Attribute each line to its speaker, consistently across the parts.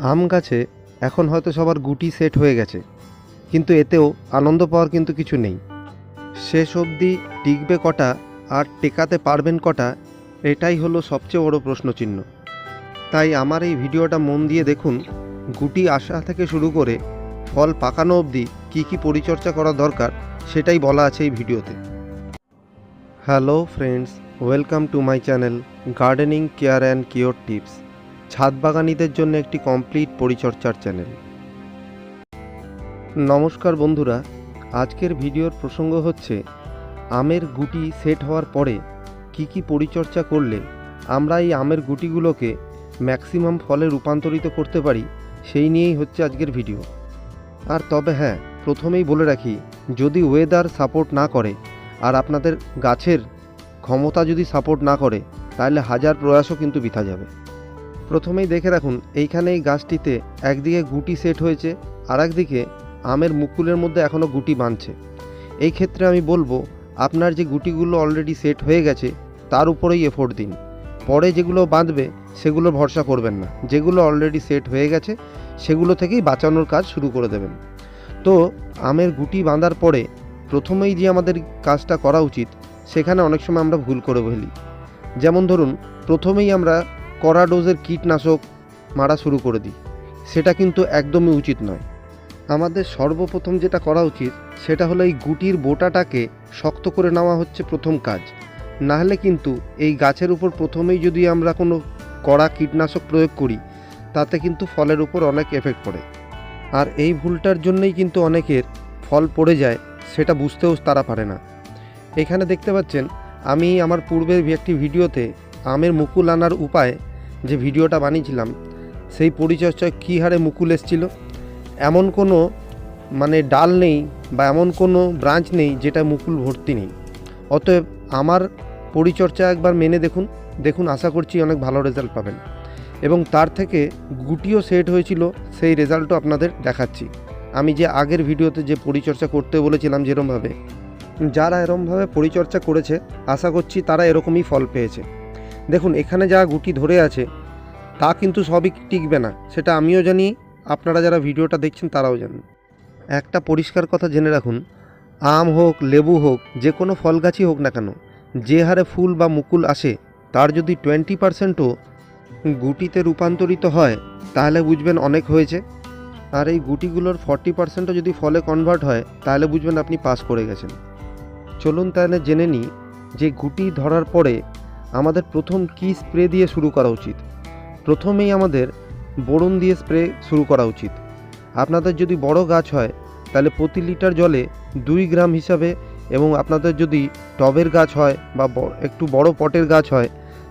Speaker 1: আম গাছে এখন হয়তো সবার গুটি সেট হয়ে গেছে, কিন্তু এতেও আনন্দ পাওয়ার কিন্তু কিছু নেই। শেষ অবধি টিকবে কটা আর টেকাতে পারবেন কটা, এটাই হলো সবচেয়ে বড় প্রশ্নচিহ্ন। তাই আমার এই ভিডিওটা মন দিয়ে দেখুন, গুটি আসা থেকে শুরু করে ফল পাকানো অবধি কী কী পরিচর্যা করা দরকার, সেটাই বলা আছে এই ভিডিওতে। Hello friends, welcome to my channel gardening care and cure tips. ছাদ বাগানিদের জন্য একটি কমপ্লিট পরিচর্যার চ্যানেল। নমস্কার বন্ধুরা, আজকের ভিডিওর প্রসঙ্গ হচ্ছে, আমের গুটি সেট হওয়ার পরে কি কি পরিচর্যা করলে আমরা এই আমের গুটিগুলোকে ম্যাক্সিমাম ফলে রূপান্তরিত করতে পারি, সেই নিয়েই হচ্ছে আজকের ভিডিও। আর তবে হ্যাঁ প্রথমেই বলে রাখি, যদি ওয়েদার সাপোর্ট না করে, আর আপনাদের গাছের ক্ষমতা যদি সাপোর্ট না করে, তাহলে হাজার প্রয়াসও কিন্তু বিথা যাবে। প্রথমেই দেখে রাখুন, এইখানে এই গাছটিতে একদিকে গুটি সেট হয়েছে আর একদিকে আমের মুকুলের মধ্যে এখনও গুটি বাঁধছে। এই ক্ষেত্রে আমি বলব, আপনার যে গুটিগুলো অলরেডি সেট হয়ে গেছে, তার উপরেই এফোর্ট দিন। পরে যেগুলো বাঁধবে, সেগুলো ভরসা করবেন না। যেগুলো অলরেডি সেট হয়ে গেছে, সেগুলো থেকেই বাঁচানোর কাজ শুরু করে দেবেন। তো, আমের গুটি বাঁধার পরে প্রথমেই যে আমাদের কাজটা করা উচিত, সেখানে অনেক সময় আমরা ভুল করে ফেলি। যেমন ধরুন, প্রথমেই আমরা কড়া ডোজের কীটনাশক মারা শুরু করে দিই। সেটা কিন্তু একদমই উচিত নয়। আমাদের সর্বপ্রথম যেটা করা উচিত, সেটা হলো এই গুটির বোটাটাকে শক্ত করে নেওয়া হচ্ছে প্রথম কাজ। না হলে কিন্তু এই গাছের উপর প্রথমেই যদি আমরা কোনো কড়া কীটনাশক প্রয়োগ করি, তাতে কিন্তু ফলের উপর অনেক এফেক্ট পড়ে। আর এই ভুলটার জন্যই কিন্তু অনেকের ফল পড়ে যায়, সেটা বুঝতেও তারা পারে না। এখানে দেখতে পাচ্ছেন, আমি আমার পূর্বের একটি ভিডিওতে আমের মুকুল আনার উপায় যে ভিডিওটা বানিয়েছিলাম, সেই পরিচর্যায় কী হারে মুকুল এসছিল? এমন কোনো মানে ডাল নেই বা এমন কোনো ব্রাঞ্চ নেই যেটা মুকুল ভর্তি নেই। অতএব আমার পরিচর্যা একবার মেনে দেখুন দেখুন আশা করছি অনেক ভালো রেজাল্ট পাবেন। এবং তার থেকে গুটিও সেট হয়েছিল, সেই রেজাল্টও আপনাদের দেখাচ্ছি। আমি যে আগের ভিডিওতে যে পরিচর্যা করতে বলেছিলাম যেরমভাবে, যারা এরমভাবে পরিচর্যা করেছে, আশা করছি তারা এরকমই ফল পেয়েছে। দেখুন, এখানে যা গুটি ধরে আছে, তা কিন্তু সবই টিকবে না। সেটা আমিও জানি, আপনারা যারা ভিডিওটা দেখছেন তারাও জানেন। একটা পরিষ্কার কথা জেনে রাখুন, আম হোক, লেবু হোক, যে কোনো ফল গাছই হোক না কেন, যে হারে ফুল বা মুকুল আসে, তার যদি টোয়েন্টি পারসেন্টও গুটিতে রূপান্তরিত হয়, তাহলে বুঝবেন অনেক হয়েছে। আর এই গুটিগুলোর ফর্টি পার্সেন্টও যদি ফলে কনভার্ট হয়, তাহলে বুঝবেন আপনি পাস করে গেছেন। চলুন তাহলে জেনে নিই, যে গুটি ধরার পরে আমাদের প্রথম কি স্প্রে দিয়ে শুরু করা উচিত? প্রথমেই আমাদের বোরন দিয়ে স্প্রে শুরু করা উচিত। আপনাদের যদি বড় গাছ হয়, তাহলে প্রতি লিটার জলে দুই গ্রাম হিসাবে এবং আপনাদের যদি টবের গাছ হয় বা একটু বড় পটের গাছ হয়,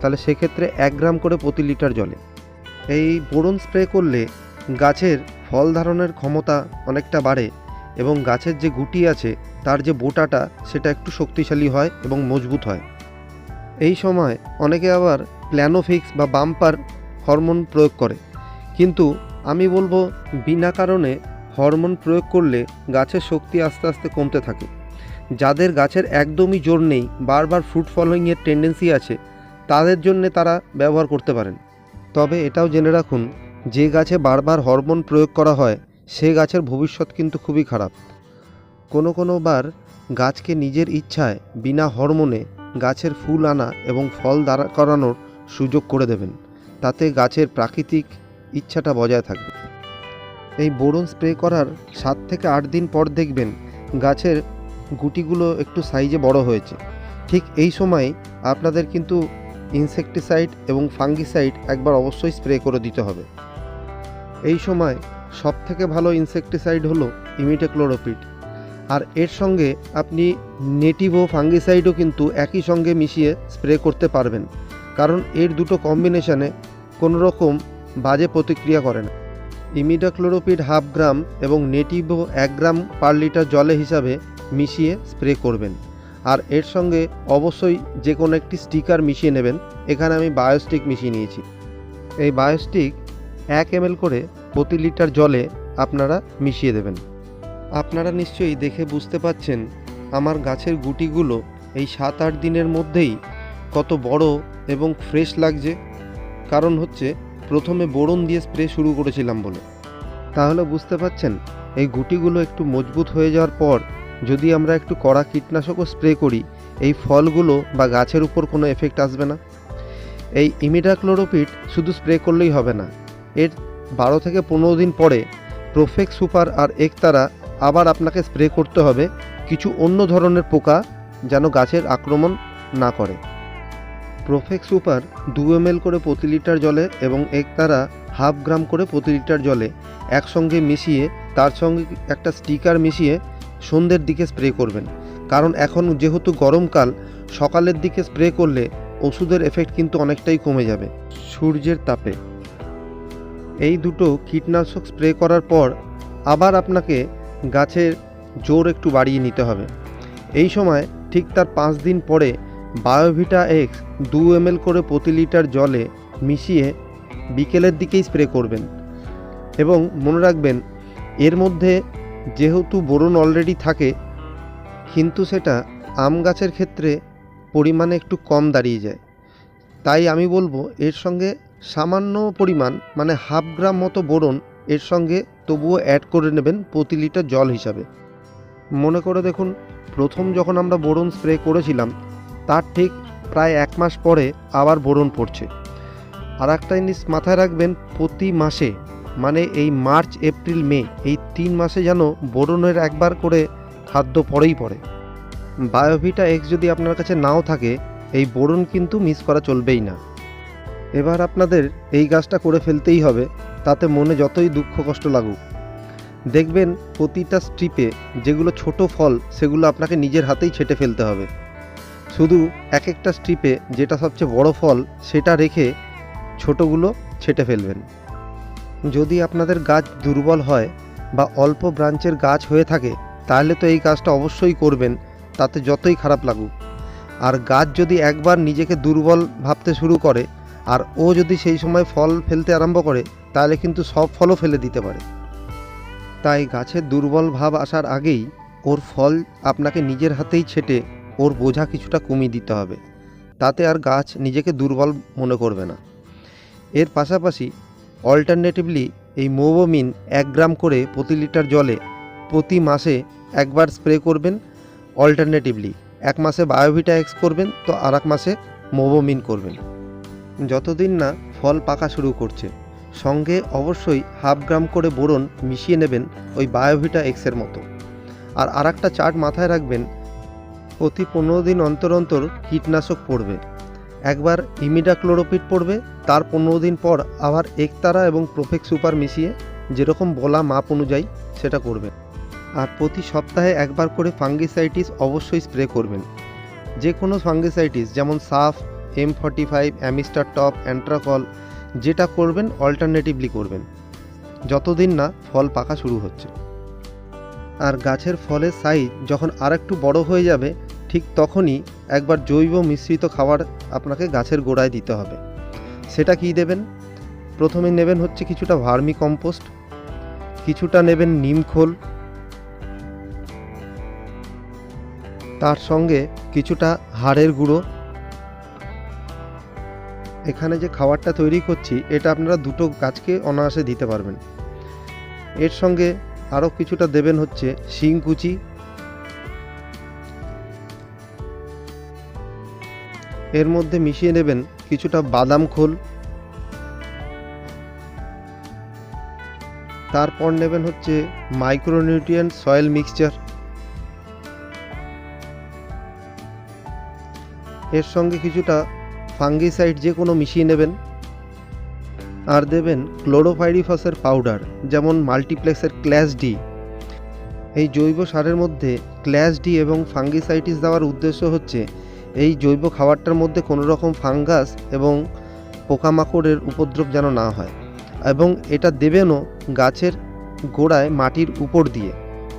Speaker 1: তাহলে সেক্ষেত্রে এক গ্রাম করে প্রতি লিটার জলে। এই বোরন স্প্রে করলে গাছের ফল ধারণের ক্ষমতা অনেকটা বাড়ে এবং গাছের যে গুটি আছে, তার যে বোটাটা, সেটা একটু শক্তিশালী হয় এবং মজবুত হয়। এই সময় অনেকে আবার প্ল্যানোফিক্স বা বাম্পার হরমোন প্রয়োগ করে। কিন্তু আমি বলব বিনা কারণে হরমোন প্রয়োগ করলে গাছের শক্তি আস্তে আস্তে কমতে থাকে। যাদের গাছের একদমই জোর নেই, বারবার ফ্রুট ফলোয়িংয়ের টেন্ডেন্সি আছে, তাদের জন্যে তারা ব্যবহার করতে পারেন। তবে এটাও জেনে রাখুন, যে গাছে বারবার হরমোন প্রয়োগ করা হয়, সে গাছের ভবিষ্যৎ কিন্তু খুবই খারাপ। কোনো কোনো বার গাছকে নিজের ইচ্ছায় বিনা হরমোনে গাছের ফুল আনা এবং ফল দাঁড়া করানোর সুযোগ করে দেবেন। তাতে গাছের প্রাকৃতিক ইচ্ছাটা বজায় থাকবে। এই বোরন স্প্রে করার সাত থেকে আট দিন পর দেখবেন গাছের গুটিগুলো একটু সাইজে বড় হয়েছে। ঠিক এই সময় আপনাদের কিন্তু ইনসেকটিসাইড এবং ফাঙ্গিসাইড একবার অবশ্যই স্প্রে করে দিতে হবে। এই সময় সব থেকে ভালো ইনসেকটিসাইড হলো ইমিটেক্লোরোপিড। আর এর সঙ্গে আপনি নেটিভো ফাঙ্গিসাইডও কিন্তু একই সঙ্গে মিশিয়ে স্প্রে করতে পারবেন। কারণ এর দুটো কম্বিনেশনে কোনো রকম বাজে প্রতিক্রিয়া করে না। ইমিডাক্লোরোপিড হাফ গ্রাম এবং নেটিভো এক গ্রাম পার লিটার জলে হিসাবে মিশিয়ে স্প্রে করবেন। আর এর সঙ্গে অবশ্যই যে কোনো একটি স্টিকার মিশিয়ে নেবেন। এখানে আমি বায়োস্টিক মিশিয়ে নিয়েছি। এই বায়োস্টিক এক এম করে প্রতি লিটার জলে আপনারা মিশিয়ে দেবেন। আপনারা নিশ্চয়ই দেখে বুঝতে পাচ্ছেন, আমার গাছের গুটিগুলো এই সাত আট দিনের মধ্যেই কত বড় এবং ফ্রেশ লাগছে। কারণ হচ্ছে, প্রথমে বোরন দিয়ে স্প্রে শুরু করেছিলাম বলে। তাহলে বুঝতে পারছেন এই গুটিগুলো একটু মজবুত হয়ে যাওয়ার পর যদি আমরা একটু কড়া কীটনাশকও স্প্রে করি, এই ফলগুলো বা গাছের উপর কোনো এফেক্ট আসবে না। এই ইমিডাক্লোরোপিড শুধু স্প্রে করলেই হবে না। এর বারো থেকে পনেরো দিন পরে প্রোফেক্স সুপার আর একতারা আবার আপনাকে স্প্রে করতে হবে কিছু অন্য ধরনের পোকা যেন গাছের আক্রমণ না করে। প্রোফেক্স সুপার দু এম করে প্রতি লিটার জলে এবং একতারা হাফ গ্রাম করে প্রতি লিটার জলে একসঙ্গে মিশিয়ে, তার সঙ্গে একটা স্টিকার মিশিয়ে সন্ধ্যের দিকে স্প্রে করবেন। কারণ এখন যেহেতু গরমকাল সকালের দিকে স্প্রে করলে ওষুধের এফেক্ট কিন্তু অনেকটাই কমে যাবে। সূর্যের তাপে। এই দুটো কীটনাশক স্প্রে করার পর আবার আপনাকে গাছের জোর একটু বাড়িয়ে নিতে হবে। এই সময় ঠিক তার পাঁচ দিন পরে বায়োভিটা এক্স দু এম করে প্রতি লিটার জলে মিশিয়ে বিকেলের দিকেই স্প্রে করবেন। এবং মনে রাখবেন, এর মধ্যে যেহেতু বোরন অলরেডি থাকে, কিন্তু সেটা আম গাছের ক্ষেত্রে পরিমাণে একটু কম দাঁড়িয়ে যায়। তাই আমি বলব, এর সঙ্গে সামান্য পরিমাণ মানে হাফ গ্রাম মতো বোরন এর সঙ্গে তবুও অ্যাড করে নেবেন প্রতি লিটার জল হিসাবে। মনে করে দেখুন, প্রথম যখন আমরা বোরন স্প্রে করেছিলাম, তার ঠিক প্রায় এক মাস পরে আবার বোরন পড়ছে। আর একটা জিনিস মাথায় রাখবেন, প্রতি মাসে মানে এই মার্চ, এপ্রিল, মে, এই তিন মাসে যেন বোরনের একবার করে খাদ্য পরেই পড়ে। বায়োভিটা এক্স যদি আপনার কাছে নাও থাকে, এই বোরন কিন্তু মিস করা চলবেই না। এবার আপনাদের এই গাছটা করে ফেলতেই হবে। তাতে মনে যতই দুঃখ কষ্ট লাগুক। দেখবেন প্রতিটা স্ট্রিপে যেগুলো ছোট ফল, সেগুলো আপনাকে নিজের হাতেই ছেটে ফেলতে হবে। শুধু এক একটা স্ট্রিপে যেটা সবচেয়ে বড় ফল, সেটা রেখে ছোটগুলো ছেটে ফেলবেন। যদি আপনাদের গাছ দুর্বল হয় বা অল্প ব্রাঞ্চের গাছ হয়ে থাকে, তাহলে তো এই কাজটা অবশ্যই করবেন, তাতে যতই খারাপ লাগুক। আর গাছ যদি একবার নিজেকে দুর্বল ভাবতে শুরু করে, আর ও যদি সেই সময় ফল ফেলতে আরম্ভ করে তাহলে কিন্তু সব ফলও ফেলে দিতে পারে। তাই গাছের দুর্বল ভাব আসার আগেই ওর ফল আপনাকে নিজের হাতেই ছেটে ওর বোঝা কিছুটা কমিয়ে দিতে হবে। তাতে আর গাছ নিজেকে দুর্বল মনে করবে না। এর পাশাপাশি অল্টারনেটিভলি এই মোবোমিন এক গ্রাম করে প্রতি লিটার জলে প্রতি মাসে একবার স্প্রে করবেন। অল্টারনেটিভলি এক মাসে বায়োভিটা এক্স করবেন তো আর এক মাসে মোবোমিন করবেন। যতদিন না ফল পাকা শুরু করছে। সঙ্গে অবশ্যই হাফ গ্রাম করে বোরন মিশিয়ে নেবেন ওই বায়োভিটা এক্সের মতো। আর আর একটা চার্ট মাথায় রাখবেন, প্রতি পনেরো দিন অন্তর অন্তর কীটনাশক পড়বে। একবার ইমিডাক্লোরোপিড পড়বে, তার পনেরো দিন পর আবার একতারা এবং প্রোফেক সুপার মিশিয়ে যেরকম বলা মাপ অনুযায়ী সেটা করবেন। আর প্রতি সপ্তাহে একবার করে ফাঙ্গিসাইটিস অবশ্যই স্প্রে করবেন। যে কোনো ফাঙ্গিসাইটিস যেমন Saaf, M forty five, Amistar top, Antracol যেটা করবেন অল্টারনেটিভলি করবেন। যতদিন না ফল পাকা শুরু হচ্ছে। আর গাছের ফলের সাইজ যখন আর একটু বড় হয়ে যাবে, ঠিক তখনই একবার জৈব মিশ্রিত খাবার আপনাকে গাছের গোড়ায় দিতে হবে। সেটা কি দেবেন? প্রথমে নেবেন হচ্ছে কিছুটা ভার্মি কম্পোস্ট, কিছুটা নেবেন নিমখোল তার সঙ্গে কিছুটা হাড়ের গুঁড়ো এখানে যে খাবারটা তৈরি করছি, এটা আপনারা দুটো গাছকে অনায়াসে দিতে পারবেন। এর সঙ্গে আরও কিছুটা দেবেন হচ্ছে শিং কুচি। এর মধ্যে মিশিয়ে নেবেন কিছুটা বাদাম খোল। তারপর নেবেন হচ্ছে মাইক্রোনিউট্রিয়েন্ট সয়েল মিক্সচার এর সঙ্গে কিছুটা ফাঙ্গিসাইড যে কোনো মিশিয়ে নেবেন। আর দেবেন ক্লোরোফাইরিফাসের পাউডার, যেমন মাল্টিপ্লেক্সের ক্ল্যাশ ডি। এই জৈব সারের মধ্যে ক্ল্যাশ ডি এবং ফাঙ্গিসাইটিস দেওয়ার উদ্দেশ্য হচ্ছে, এই জৈব খাবারটার মধ্যে কোনো রকম ফাঙ্গাস এবং পোকামাকড়ের উপদ্রব যেন না হয়। এবং এটা দেবেনও গাছের গোড়ায় মাটির উপর দিয়ে।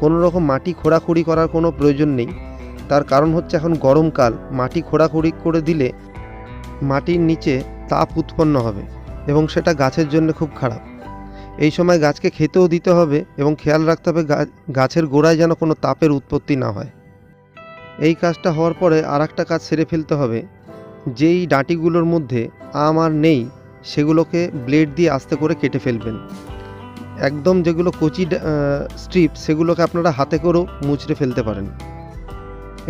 Speaker 1: কোনো রকম মাটি খোঁড়াখুড়ি করার কোনো প্রয়োজন নেই। তার কারণ হচ্ছে এখন গরমকাল, মাটি খোঁড়াখুড়ি করে দিলে মাটির নিচে তাপ উৎপন্ন হবে এবং সেটা গাছের জন্য খুব খারাপ। এই সময় গাছকে খেতেও দিতে হবে এবং খেয়াল রাখতে হবে গাছের গোড়ায় যেন কোনো তাপের উৎপত্তি না হয়। এই কাজটা হওয়ার পরে আর একটা কাজ সেরে ফেলতে হবে। যেই ডাঁটিগুলোর মধ্যে আম আর নেই, সেগুলোকে ব্লেড দিয়ে আস্তে করে কেটে ফেলবেন। একদম যেগুলো কচি স্ট্রিপ, সেগুলোকে আপনারা হাতে করেও মুচড়ে ফেলতে পারেন।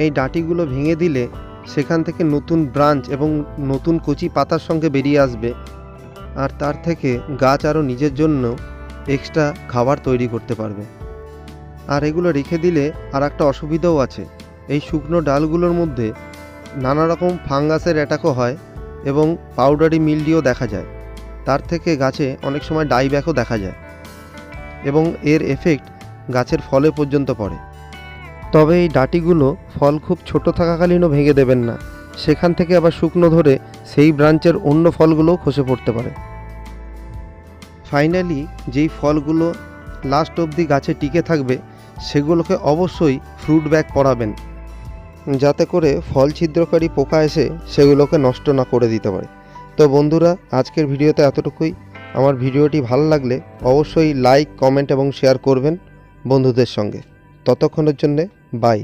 Speaker 1: এই ডাঁটিগুলো ভেঙে দিলে সেখান থেকে নতুন ব্রাঞ্চ এবং নতুন কচি পাতার সঙ্গে বেরিয়ে আসবে। আর তার থেকে গাছ আরও নিজের জন্য এক্সট্রা খাবার তৈরি করতে পারবে। আর এগুলো রেখে দিলে আর একটা অসুবিধাও আছে। এই শুকনো ডালগুলোর মধ্যে নানা রকম ফাঙ্গাসের অ্যাটাকও হয় এবং পাউডারি মিল্ডিও দেখা যায়। তার থেকে গাছে অনেক সময় ডাইব্যাকও দেখা যায়। এবং এর এফেক্ট গাছের ফলে পর্যন্ত পড়ে। তবে এই ডাঁটিগুলো ফল খুব ছোট থাকাকালীনও ভেঙে দেবেন না। সেখান থেকে আবার শুকনো ধরে সেই ব্রাঞ্চের অন্য ফলগুলোও খসে পড়তে পারে। ফাইনালি যেই ফলগুলো লাস্ট অবধি গাছে টিকে থাকবে, সেগুলোকে অবশ্যই ফ্রুট ব্যাগ পরাবেন, যাতে করে ফল ছিদ্রকারী পোকা এসে সেগুলোকে নষ্ট না করে দিতে পারে। তো বন্ধুরা, আজকের ভিডিওতে এতটুকুই। আমার ভিডিওটি ভালো লাগলে অবশ্যই লাইক, কমেন্ট এবং শেয়ার করবেন বন্ধুদের সঙ্গে। ততক্ষণের জন্যে বাই